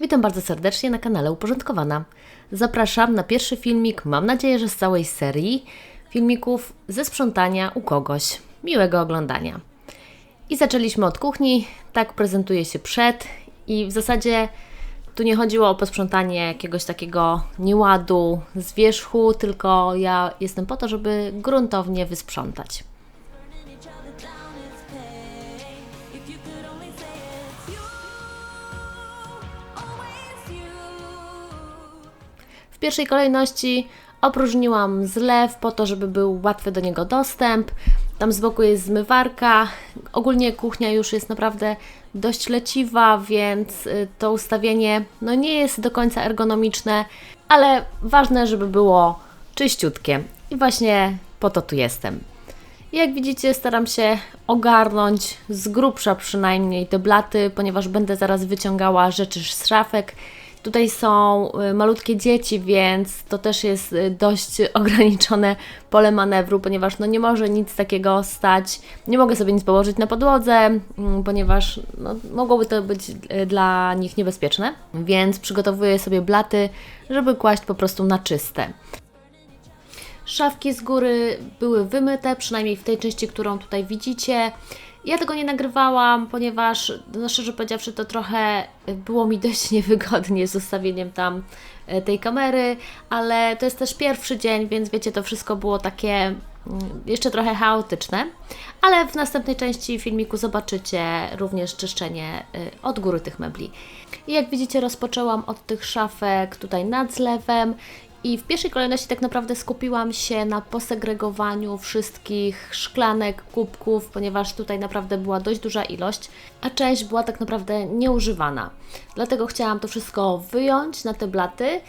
Witam bardzo serdecznie na kanale Uporządkowana. Zapraszam na pierwszy filmik, mam nadzieję, że z całej serii filmików ze sprzątania u kogoś. Miłego oglądania. I zaczęliśmy od kuchni, tak prezentuje się przed i w zasadzie tu nie chodziło o posprzątanie jakiegoś takiego nieładu z wierzchu, tylko ja jestem po to, żeby gruntownie wysprzątać. Pierwszej kolejności opróżniłam zlew po to, żeby był łatwy do niego dostęp. Tam z boku jest zmywarka. Ogólnie kuchnia już jest naprawdę dość leciwa, więc y, to ustawienie no nie jest do końca ergonomiczne, ale ważne, żeby było czyściutkie. I właśnie po to tu jestem. Jak widzicie, staram się ogarnąć z grubsza przynajmniej te blaty, ponieważ będę zaraz wyciągała rzeczy z szafek. Tutaj są y, malutkie dzieci, więc to też jest y, dość ograniczone pole manewru, ponieważ no nie może nic takiego stać. Nie mogę sobie nic położyć na podłodze, mm, ponieważ no, mogłoby to być y, dla nich niebezpieczne, więc przygotowuję sobie blaty, żeby kłaść po prostu na czyste. Szafki z góry były wymyte, przynajmniej w tej części, którą tutaj widzicie. Ja tego nie nagrywałam, ponieważ, no szczerze powiedziawszy, to trochę było mi dość niewygodnie z ustawieniem tam e, tej kamery, ale to jest też pierwszy dzień, więc wiecie, to wszystko było takie mm, jeszcze trochę chaotyczne. Ale w następnej części filmiku zobaczycie również czyszczenie y, od góry tych mebli. I jak widzicie, rozpoczęłam od tych szafek tutaj nad zlewem i w pierwszej kolejności tak naprawdę skupiłam się na posegregowaniu wszystkich szklanek, kubków, ponieważ tutaj naprawdę była dość duża ilość, a część była tak naprawdę nieużywana. Dlatego chciałam to wszystko wyjąć na te blaty,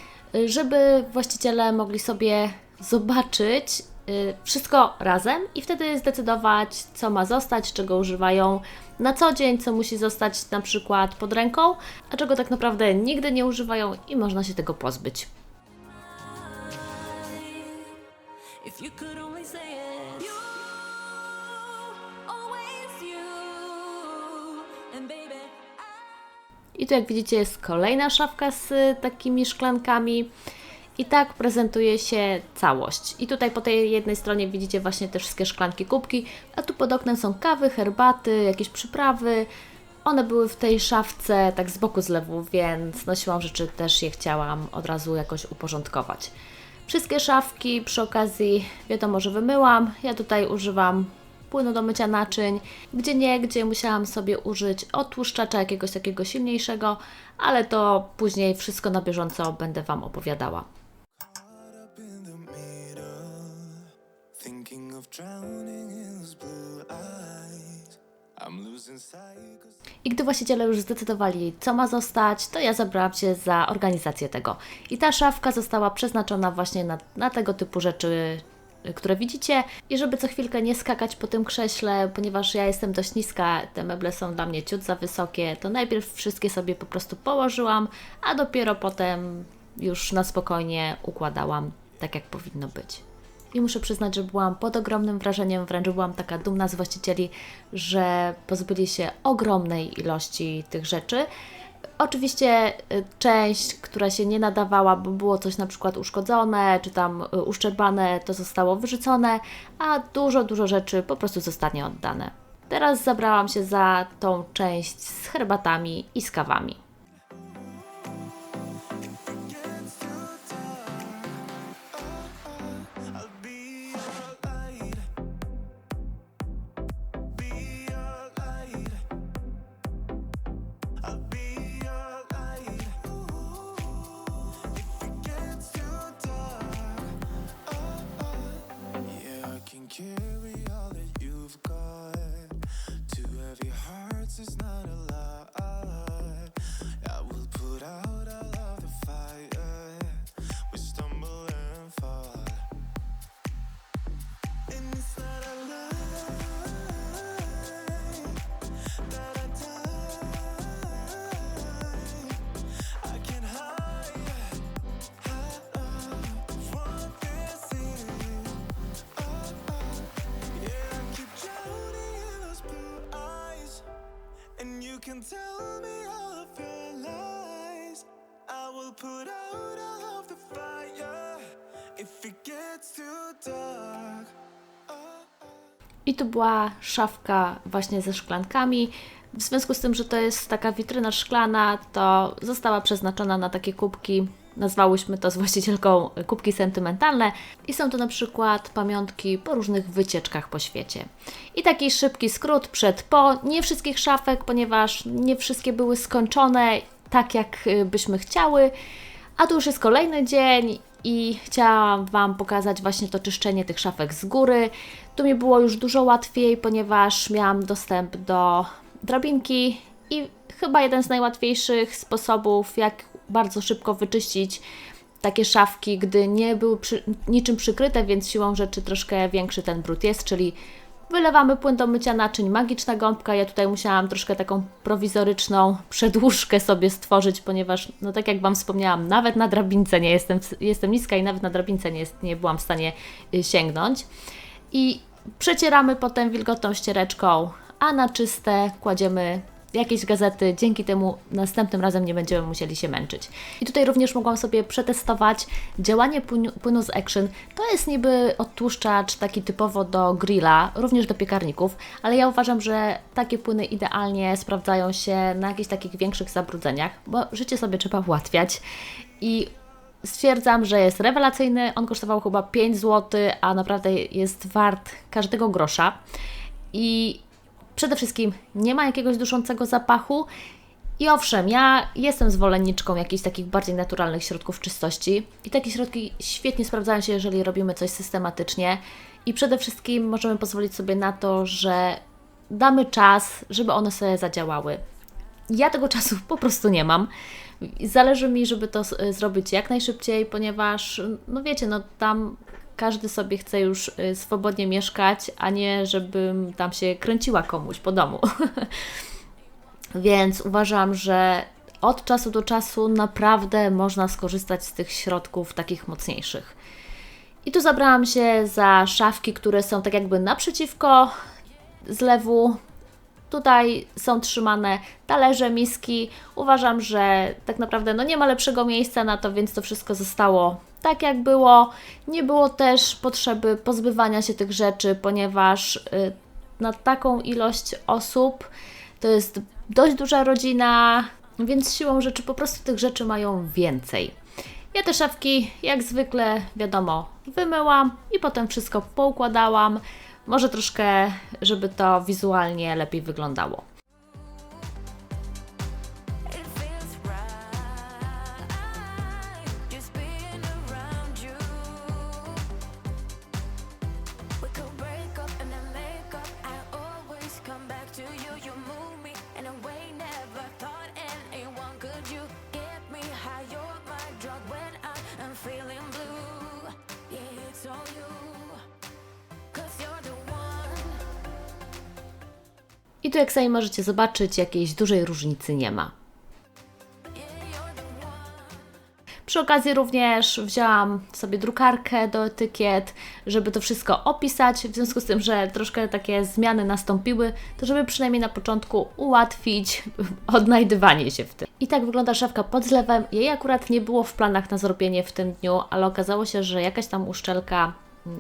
żeby właściciele mogli sobie zobaczyć y, wszystko razem i wtedy zdecydować, co ma zostać, czego używają na co dzień, co musi zostać na przykład pod ręką, a czego tak naprawdę nigdy nie używają i można się tego pozbyć. If you could only say it, you, always you. And baby, I tu jak widzicie jest kolejna szafka z takimi szklankami. I tak prezentuje się całość. I tutaj po tej jednej stronie widzicie właśnie te wszystkie szklanki, kubki, a tu pod oknem są kawy, herbaty, jakieś przyprawy. One były w tej szafce tak z boku zlewu, więc no siłą rzeczy też je chciałam od razu jakoś uporządkować. Wszystkie szafki przy okazji wiadomo, że wymyłam. Ja tutaj używam płynu do mycia naczyń. Gdzie nie, gdzie musiałam sobie użyć odtłuszczacza jakiegoś takiego silniejszego, ale to później wszystko na bieżąco będę Wam opowiadała. Drowning in blue I gdy właściciele już zdecydowali, co ma zostać, to ja zabrałam się za organizację tego. I ta szafka została przeznaczona właśnie na, na tego typu rzeczy, y, które widzicie. I żeby co chwilkę nie skakać po tym krześle, ponieważ ja jestem dość niska, te meble są dla mnie ciut za wysokie, to najpierw wszystkie sobie po prostu położyłam, a dopiero potem już na spokojnie układałam tak, jak powinno być. I muszę przyznać, że byłam pod ogromnym wrażeniem, wręcz byłam taka dumna z właścicieli, że pozbyli się ogromnej ilości tych rzeczy. Oczywiście y, część, która się nie nadawała, bo było coś na przykład uszkodzone, czy tam y, uszczerbane, to zostało wyrzucone, a dużo, dużo rzeczy po prostu zostanie oddane. Teraz zabrałam się za tą część z herbatami i z kawami. Can tell me all of your lies. will put out all of the fire if it gets too dark. I tu była szafka właśnie ze szklankami. W związku z tym, że to jest taka witryna szklana, to została przeznaczona na takie kubki. Nazwałyśmy to z właścicielką kubki sentymentalne i są to na przykład pamiątki po różnych wycieczkach po świecie. I taki szybki skrót przed po, nie wszystkich szafek, ponieważ nie wszystkie były skończone tak jak y, byśmy chciały, a tu już jest kolejny dzień i chciałam Wam pokazać właśnie to czyszczenie tych szafek z góry. Tu mi było już dużo łatwiej, ponieważ miałam dostęp do drabinki i chyba jeden z najłatwiejszych sposobów, jak bardzo szybko wyczyścić takie szafki, gdy nie były przy, niczym przykryte, więc siłą rzeczy troszkę większy ten brud jest, czyli Wylewamy płyn do mycia naczyń, magiczna gąbka. Ja tutaj musiałam troszkę taką prowizoryczną przedłużkę sobie stworzyć, ponieważ, no tak jak Wam wspomniałam, nawet na drabince nie jestem, jestem niska i nawet na drabince nie, jest, nie byłam w stanie y, sięgnąć. I przecieramy potem wilgotną ściereczką, a na czyste kładziemy jakieś gazety, dzięki temu następnym razem nie będziemy musieli się męczyć. I tutaj również mogłam sobie przetestować działanie płynu z Action. To jest niby odtłuszczacz taki typowo do grilla, również do piekarników, ale ja uważam, że takie płyny idealnie sprawdzają się na jakichś takich większych zabrudzeniach, bo życie sobie trzeba ułatwiać i stwierdzam, że jest rewelacyjny. On kosztował chyba 5 zł, a naprawdę jest wart każdego grosza. I przede wszystkim nie ma jakiegoś duszącego zapachu. I owszem, ja jestem zwolenniczką jakichś takich bardziej naturalnych środków czystości i takie środki świetnie sprawdzają się, jeżeli robimy coś systematycznie i przede wszystkim możemy pozwolić sobie na to, że damy czas, żeby one sobie zadziałały. Ja tego czasu po prostu nie mam. Zależy mi, żeby to s- zrobić jak najszybciej, ponieważ, no wiecie, no tam każdy sobie chce już y, swobodnie mieszkać, a nie żebym tam się kręciła komuś po domu. Więc uważam, że od czasu do czasu naprawdę można skorzystać z tych środków takich mocniejszych. I tu zabrałam się za szafki, które są tak jakby naprzeciwko zlewu. Tutaj są trzymane talerze, miski. Uważam, że tak naprawdę no nie ma lepszego miejsca na to, więc to wszystko zostało tak jak było. Nie było też potrzeby pozbywania się tych rzeczy, ponieważ y, na taką ilość osób to jest dość duża rodzina, więc siłą rzeczy po prostu tych rzeczy mają więcej. Ja te szafki, jak zwykle, wiadomo, wymyłam i potem wszystko poukładałam. Może troszkę, żeby to wizualnie lepiej wyglądało. I tu, jak sami możecie zobaczyć, jakiejś dużej różnicy nie ma. Przy okazji również wzięłam sobie drukarkę do etykiet, żeby to wszystko opisać, w związku z tym, że troszkę takie zmiany nastąpiły, to żeby przynajmniej na początku ułatwić odnajdywanie się w tym. I tak wygląda szafka pod zlewem. Jej akurat nie było w planach na zrobienie w tym dniu, ale okazało się, że jakaś tam uszczelka,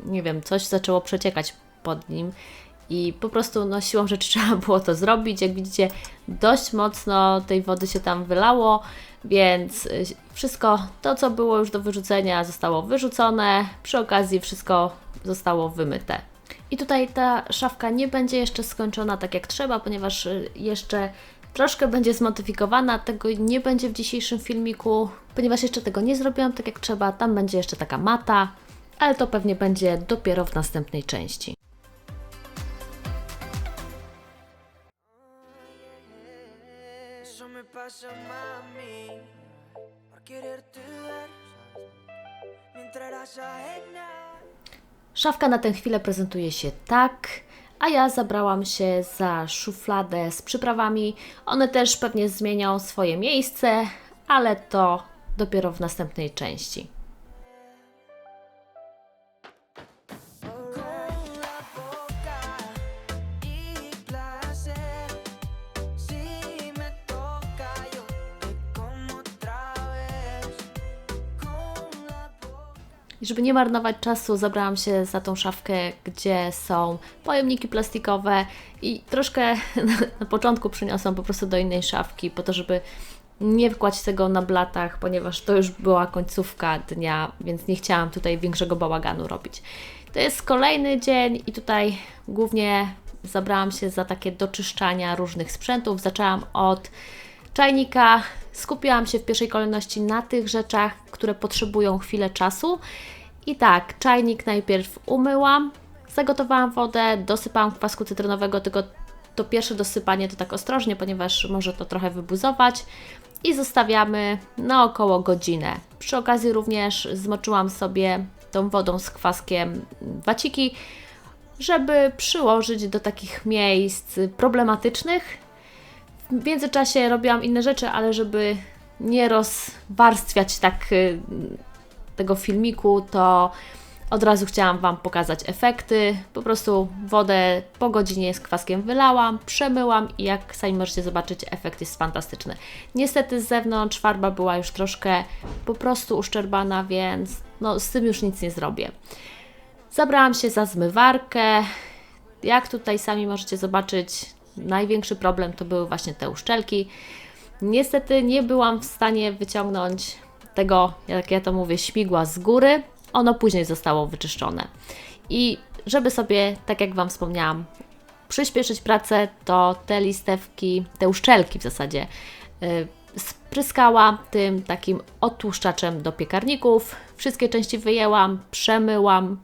nie wiem, coś zaczęło przeciekać pod nim i po prostu no, siłą rzeczy trzeba było to zrobić. Jak widzicie, dość mocno tej wody się tam wylało, więc y, wszystko to, co było już do wyrzucenia, zostało wyrzucone. Przy okazji wszystko zostało wymyte. I tutaj ta szafka nie będzie jeszcze skończona tak jak trzeba, ponieważ y, jeszcze troszkę będzie zmodyfikowana. Tego nie będzie w dzisiejszym filmiku, ponieważ jeszcze tego nie zrobiłam tak jak trzeba. Tam będzie jeszcze taka mata, ale to pewnie będzie dopiero w następnej części. Eso me pasa, mami, por quererte mientras eras ajena. Szafka na tę chwilę prezentuje się tak, a ja zabrałam się za szufladę z przyprawami. One też pewnie zmienią swoje miejsce, ale to dopiero w następnej części. Żeby nie marnować czasu, zabrałam się za tą szafkę, gdzie są pojemniki plastikowe i troszkę na początku przyniosłam po prostu do innej szafki, po to, żeby nie wkładać tego na blatach, ponieważ to już była końcówka dnia, więc nie chciałam tutaj większego bałaganu robić. To jest kolejny dzień i tutaj głównie zabrałam się za takie doczyszczania różnych sprzętów. Zaczęłam od czajnika, skupiłam się w pierwszej kolejności na tych rzeczach, które potrzebują chwilę czasu. I tak, czajnik najpierw umyłam, zagotowałam wodę, dosypałam kwasku cytrynowego, tylko to pierwsze dosypanie to tak ostrożnie, ponieważ może to trochę wybuzować i zostawiamy na około godzinę. Przy okazji również zmoczyłam sobie tą wodą z kwaskiem waciki, żeby przyłożyć do takich miejsc problematycznych. W międzyczasie robiłam inne rzeczy, ale żeby nie rozwarstwiać tak y, tego filmiku, to od razu chciałam Wam pokazać efekty. Po prostu wodę po godzinie z kwaskiem wylałam, przemyłam i jak sami możecie zobaczyć, efekt jest fantastyczny. Niestety z zewnątrz farba była już troszkę po prostu uszczerbana, więc no, z tym już nic nie zrobię. Zabrałam się za zmywarkę. Jak tutaj sami możecie zobaczyć, największy problem to były właśnie te uszczelki. Niestety nie byłam w stanie wyciągnąć tego, jak ja to mówię, śmigła z góry. Ono później zostało wyczyszczone. I żeby sobie, tak jak Wam wspomniałam, przyspieszyć pracę, to te listewki, te uszczelki w zasadzie, yy, spryskałam tym takim odtłuszczaczem do piekarników. Wszystkie części wyjęłam, przemyłam,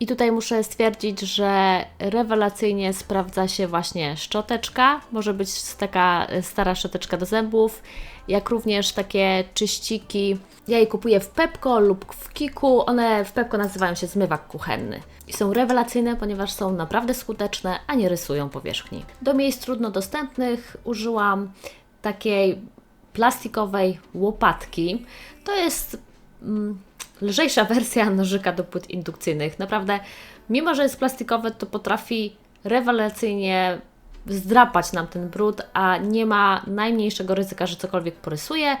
I tutaj muszę stwierdzić, że rewelacyjnie sprawdza się właśnie szczoteczka. Może być taka stara szczoteczka do zębów, jak również takie czyściki. Ja je kupuję w Pepko lub w Kiku. One w Pepko nazywają się zmywak kuchenny. I są rewelacyjne, ponieważ są naprawdę skuteczne, a nie rysują powierzchni. Do miejsc trudno dostępnych użyłam takiej plastikowej łopatki. To jest mm, lżejsza wersja nożyka do płyt indukcyjnych. Naprawdę, mimo że jest plastikowe, to potrafi rewelacyjnie zdrapać nam ten brud, a nie ma najmniejszego ryzyka, że cokolwiek porysuje.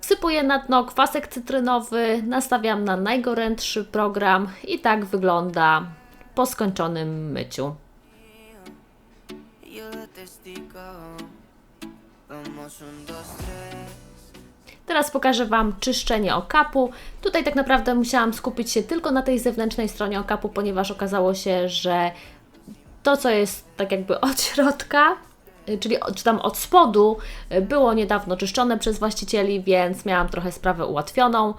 Wsypuję na dno kwasek cytrynowy, nastawiam na najgorętszy program i tak wygląda po skończonym myciu. Vamos un, dos, tres. Teraz pokażę Wam czyszczenie okapu. Tutaj tak naprawdę musiałam skupić się tylko na tej zewnętrznej stronie okapu, ponieważ okazało się, że to, co jest tak jakby od środka, y, czyli czy tam od spodu, y, było niedawno czyszczone przez właścicieli, więc miałam trochę sprawę ułatwioną.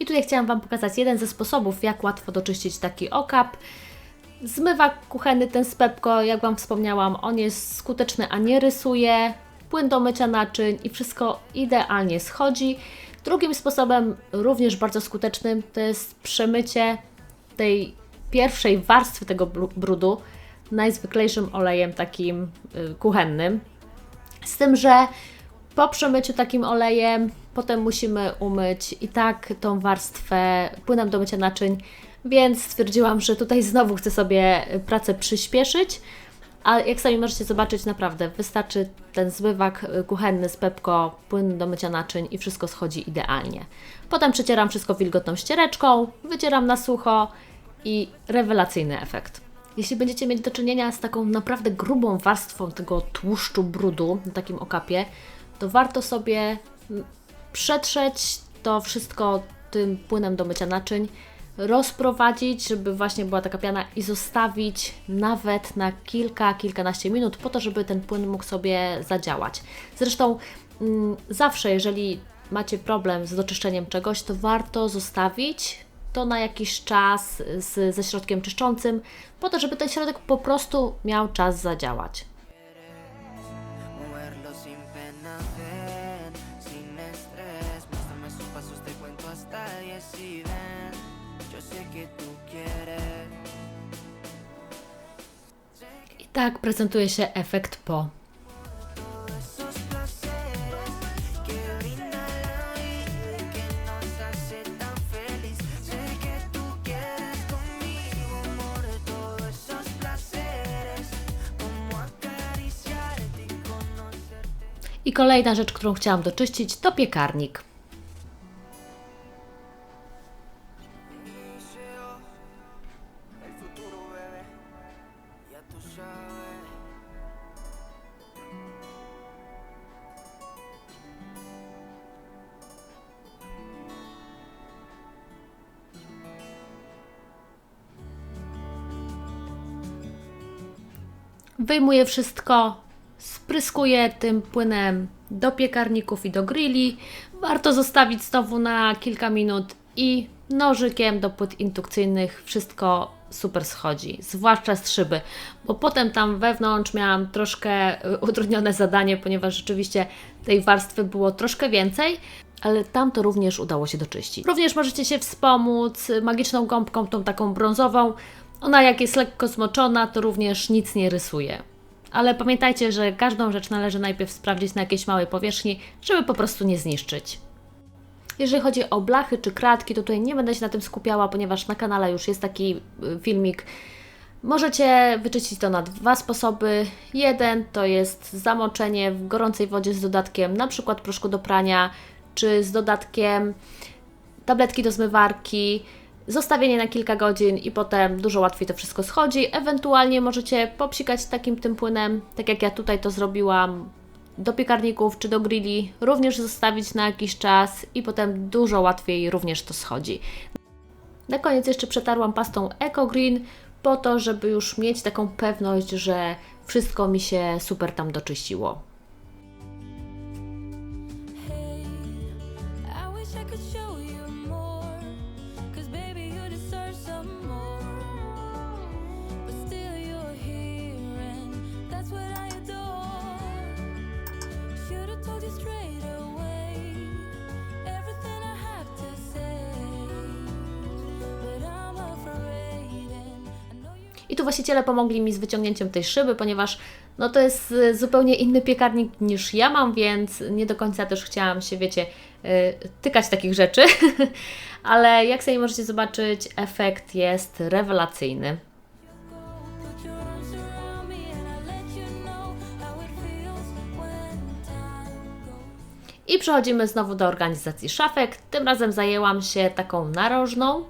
I tutaj chciałam Wam pokazać jeden ze sposobów, jak łatwo doczyścić taki okap. Zmywak kuchenny, ten z jak Wam wspomniałam, on jest skuteczny, a nie rysuje. Płyn do mycia naczyń i wszystko idealnie schodzi. Drugim sposobem, również bardzo skutecznym, to jest przemycie tej pierwszej warstwy tego bru- brudu najzwyklejszym olejem takim y, kuchennym. Z tym, że po przemyciu takim olejem potem musimy umyć i tak tą warstwę płynem do mycia naczyń, więc stwierdziłam, że tutaj znowu chcę sobie pracę przyspieszyć. A jak sami możecie zobaczyć, naprawdę wystarczy ten zmywak y, kuchenny z Pepko, płyn do mycia naczyń i wszystko schodzi idealnie. Potem przecieram wszystko wilgotną ściereczką, wycieram na sucho i rewelacyjny efekt. Jeśli będziecie mieć do czynienia z taką naprawdę grubą warstwą tego tłuszczu brudu na takim okapie, to warto sobie przetrzeć to wszystko tym płynem do mycia naczyń, rozprowadzić, żeby właśnie była taka piana i zostawić nawet na kilka, kilkanaście minut po to, żeby ten płyn mógł sobie zadziałać. Zresztą mm, zawsze, jeżeli macie problem z doczyszczeniem czegoś, to warto zostawić to na jakiś czas z, ze środkiem czyszczącym, po to, żeby ten środek po prostu miał czas zadziałać. Tak prezentuje się efekt po. I kolejna rzecz, którą chciałam doczyścić, to piekarnik. Wyjmuję wszystko, spryskuję tym płynem do piekarników i do grilli. Warto zostawić znowu na kilka minut i nożykiem do płyt indukcyjnych wszystko super schodzi, zwłaszcza z szyby, bo potem tam wewnątrz miałam troszkę y, utrudnione zadanie, ponieważ rzeczywiście tej warstwy było troszkę więcej, ale tam to również udało się doczyścić. Również możecie się wspomóc magiczną gąbką, tą taką brązową. Ona jak jest lekko zmoczona, to również nic nie rysuje. Ale pamiętajcie, że każdą rzecz należy najpierw sprawdzić na jakiejś małej powierzchni, żeby po prostu nie zniszczyć. Jeżeli chodzi o blachy czy kratki, to tutaj nie będę się na tym skupiała, ponieważ na kanale już jest taki y, filmik. Możecie wyczyścić to na dwa sposoby. Jeden to jest zamoczenie w gorącej wodzie z dodatkiem na przykład proszku do prania, czy z dodatkiem tabletki do zmywarki, zostawienie na kilka godzin i potem dużo łatwiej to wszystko schodzi. Ewentualnie możecie popsikać takim tym płynem, tak jak ja tutaj to zrobiłam, do piekarników czy do grilli, również zostawić na jakiś czas i potem dużo łatwiej również to schodzi. Na koniec jeszcze przetarłam pastą Eco Green po to, żeby już mieć taką pewność, że wszystko mi się super tam doczyściło. Tu właściciele pomogli mi z wyciągnięciem tej szyby, ponieważ no to jest y, zupełnie inny piekarnik niż ja mam, więc nie do końca też chciałam się, wiecie, y, tykać takich rzeczy. Ale jak sobie możecie zobaczyć, efekt jest rewelacyjny. I przechodzimy znowu do organizacji szafek. Tym razem zajęłam się taką narożną.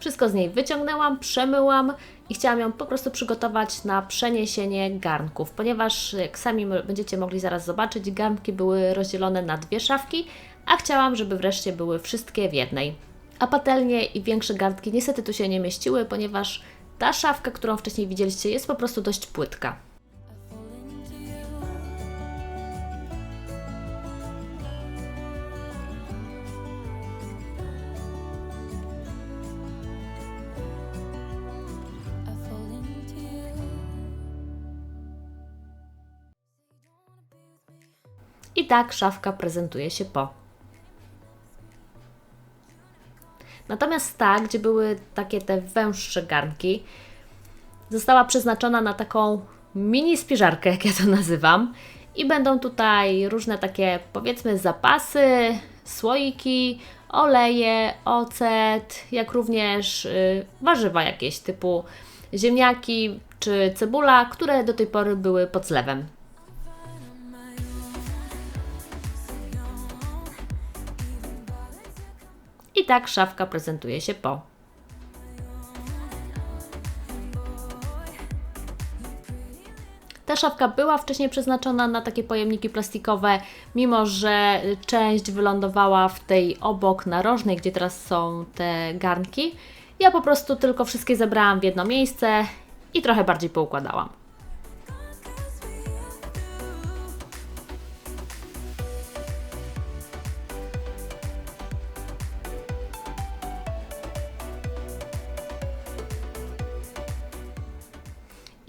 Wszystko z niej wyciągnęłam, przemyłam i chciałam ją po prostu przygotować na przeniesienie garnków, ponieważ jak sami będziecie mogli zaraz zobaczyć, garnki były rozdzielone na dwie szafki, a chciałam, żeby wreszcie były wszystkie w jednej. A patelnie i większe garnki niestety tu się nie mieściły, ponieważ ta szafka, którą wcześniej widzieliście, jest po prostu dość płytka. Tak szafka prezentuje się po. Natomiast ta, gdzie były takie te węższe garnki, została przeznaczona na taką mini spiżarkę, jak ja to nazywam. I będą tutaj różne takie, powiedzmy, zapasy, słoiki, oleje, ocet, jak również y, warzywa jakieś typu ziemniaki czy cebula, które do tej pory były pod zlewem. I tak szafka prezentuje się po. Ta szafka była wcześniej przeznaczona na takie pojemniki plastikowe, mimo że część wylądowała w tej obok narożnej, gdzie teraz są te garnki. Ja po prostu tylko wszystkie zebrałam w jedno miejsce i trochę bardziej poukładałam.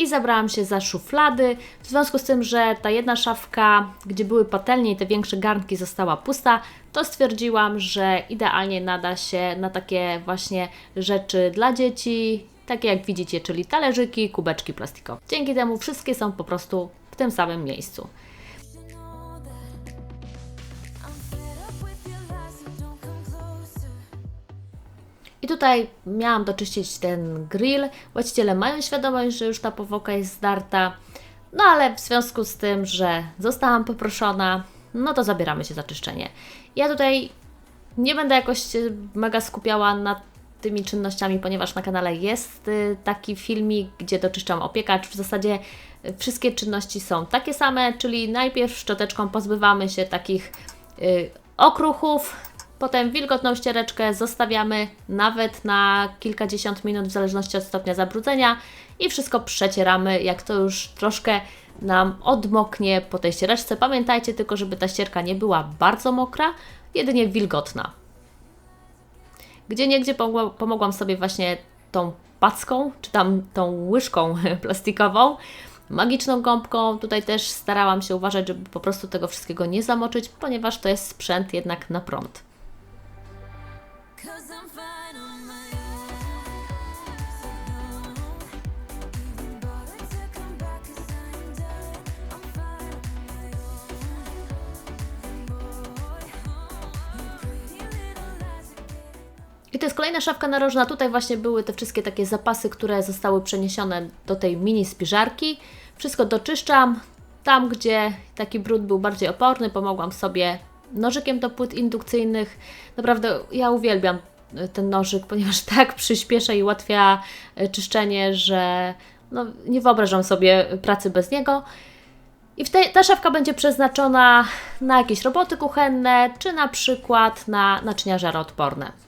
I zabrałam się za szuflady. W związku z tym, że ta jedna szafka, gdzie były patelnie i te większe garnki została pusta, to stwierdziłam, że idealnie nada się na takie właśnie rzeczy dla dzieci, takie jak widzicie, czyli talerzyki, kubeczki plastikowe. Dzięki temu wszystkie są po prostu w tym samym miejscu. I tutaj miałam doczyścić ten grill. Właściciele mają świadomość, że już ta powłoka jest zdarta. No ale w związku z tym, że zostałam poproszona, no to zabieramy się za czyszczenie. Ja tutaj nie będę jakoś mega skupiała na tymi czynnościami, ponieważ na kanale jest y, taki filmik, gdzie doczyszczam opiekacz. W zasadzie y, wszystkie czynności są takie same, czyli najpierw szczoteczką pozbywamy się takich y, okruchów, potem wilgotną ściereczkę zostawiamy nawet na kilkadziesiąt minut w zależności od stopnia zabrudzenia i wszystko przecieramy, jak to już troszkę nam odmoknie po tej ściereczce. Pamiętajcie tylko, żeby ta ścierka nie była bardzo mokra, jedynie wilgotna. Gdzie niegdzie pomogła- pomogłam sobie właśnie tą packą, czy tam tą łyżką plastikową, magiczną gąbką. Tutaj też starałam się uważać, żeby po prostu tego wszystkiego nie zamoczyć, ponieważ to jest sprzęt jednak na prąd. I to jest kolejna szafka narożna. Tutaj właśnie były te wszystkie takie zapasy, które zostały przeniesione do tej mini spiżarki. Wszystko doczyszczam. Tam, gdzie taki brud był bardziej oporny, pomogłam sobie nożykiem do płyt indukcyjnych. Naprawdę ja uwielbiam y, ten nożyk, ponieważ tak przyspiesza i ułatwia y, czyszczenie, że no, nie wyobrażam sobie pracy bez niego. I w tej, ta szafka będzie przeznaczona na jakieś roboty kuchenne, czy na przykład na naczynia żaroodporne.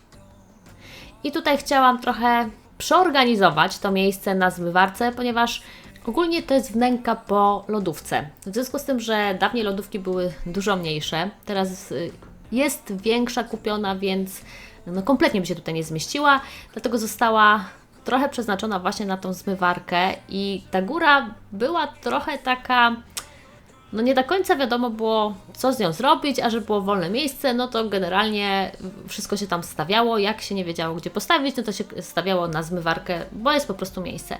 I tutaj chciałam trochę przeorganizować to miejsce na zmywarce, ponieważ ogólnie to jest wnęka po lodówce. W związku z tym, że dawniej lodówki były dużo mniejsze, teraz y, jest większa kupiona, więc no kompletnie by się tutaj nie zmieściła, dlatego została trochę przeznaczona właśnie na tą zmywarkę i ta góra była trochę taka no nie do końca wiadomo było, co z nią zrobić, a że było wolne miejsce, no to generalnie wszystko się tam stawiało. Jak się nie wiedziało, gdzie postawić, no to się stawiało na zmywarkę, bo jest po prostu miejsce.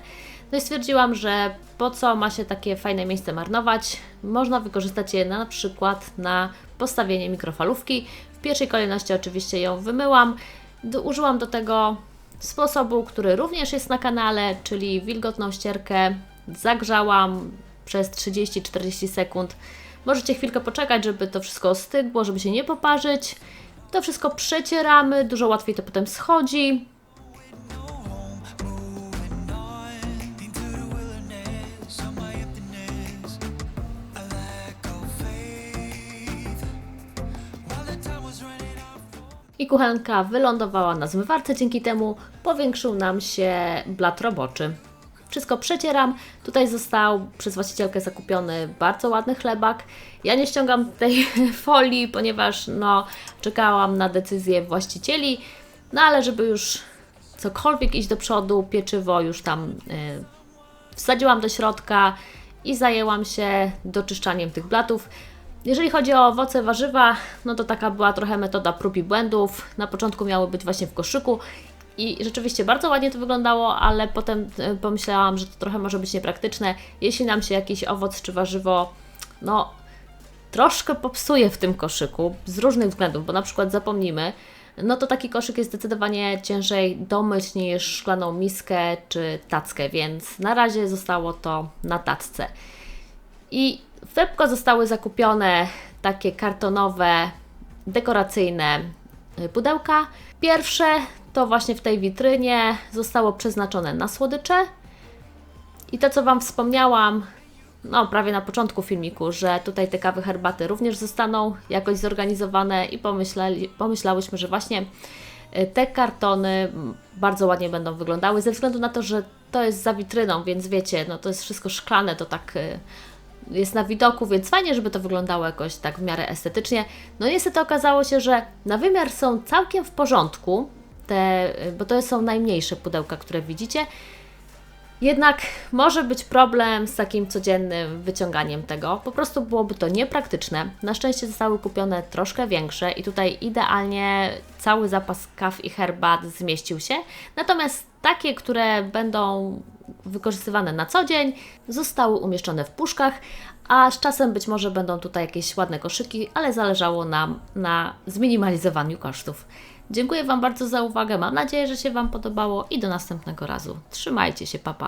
No i stwierdziłam, że po co ma się takie fajne miejsce marnować? Można wykorzystać je na przykład na postawienie mikrofalówki. W pierwszej kolejności oczywiście ją wymyłam. Użyłam do tego sposobu, który również jest na kanale, czyli wilgotną ścierkę. Zagrzałam przez 30-40 sekund. Możecie chwilkę poczekać, żeby to wszystko ostygło, żeby się nie poparzyć. To wszystko przecieramy, dużo łatwiej to potem schodzi. I kuchenka wylądowała na zmywarce, dzięki temu powiększył nam się blat roboczy. Wszystko przecieram. Tutaj został przez właścicielkę zakupiony bardzo ładny chlebak. Ja nie ściągam tej folii, ponieważ no, czekałam na decyzję właścicieli. No ale żeby już cokolwiek iść do przodu, pieczywo już tam y, wsadziłam do środka i zajęłam się doczyszczaniem tych blatów. Jeżeli chodzi o owoce, warzywa, no to taka była trochę metoda prób i błędów. Na początku miały być właśnie w koszyku i rzeczywiście bardzo ładnie to wyglądało, ale potem e, pomyślałam, że to trochę może być niepraktyczne. Jeśli nam się jakiś owoc czy warzywo, no troszkę popsuje w tym koszyku z różnych względów, bo na przykład zapomnimy, no to taki koszyk jest zdecydowanie ciężej domyć niż szklaną miskę czy tackę, więc na razie zostało to na tacce. I w Webko zostały zakupione takie kartonowe, dekoracyjne y, pudełka. Pierwsze to właśnie w tej witrynie zostało przeznaczone na słodycze. I to, co Wam wspomniałam, no prawie na początku filmiku, że tutaj te kawy herbaty również zostaną jakoś zorganizowane i pomyśleli, pomyślałyśmy, że właśnie y, te kartony bardzo ładnie będą wyglądały, ze względu na to, że to jest za witryną, więc wiecie, no to jest wszystko szklane, to tak y, jest na widoku, więc fajnie, żeby to wyglądało jakoś tak w miarę estetycznie. No niestety okazało się, że na wymiar są całkiem w porządku, te, bo to są najmniejsze pudełka, które widzicie. Jednak może być problem z takim codziennym wyciąganiem tego. Po prostu byłoby to niepraktyczne. Na szczęście zostały kupione troszkę większe i tutaj idealnie cały zapas kaw i herbat zmieścił się. Natomiast takie, które będą wykorzystywane na co dzień, zostały umieszczone w puszkach, a z czasem być może będą tutaj jakieś ładne koszyki, ale zależało nam na zminimalizowaniu kosztów. Dziękuję Wam bardzo za uwagę. Mam nadzieję, że się Wam podobało i do następnego razu. Trzymajcie się, papa.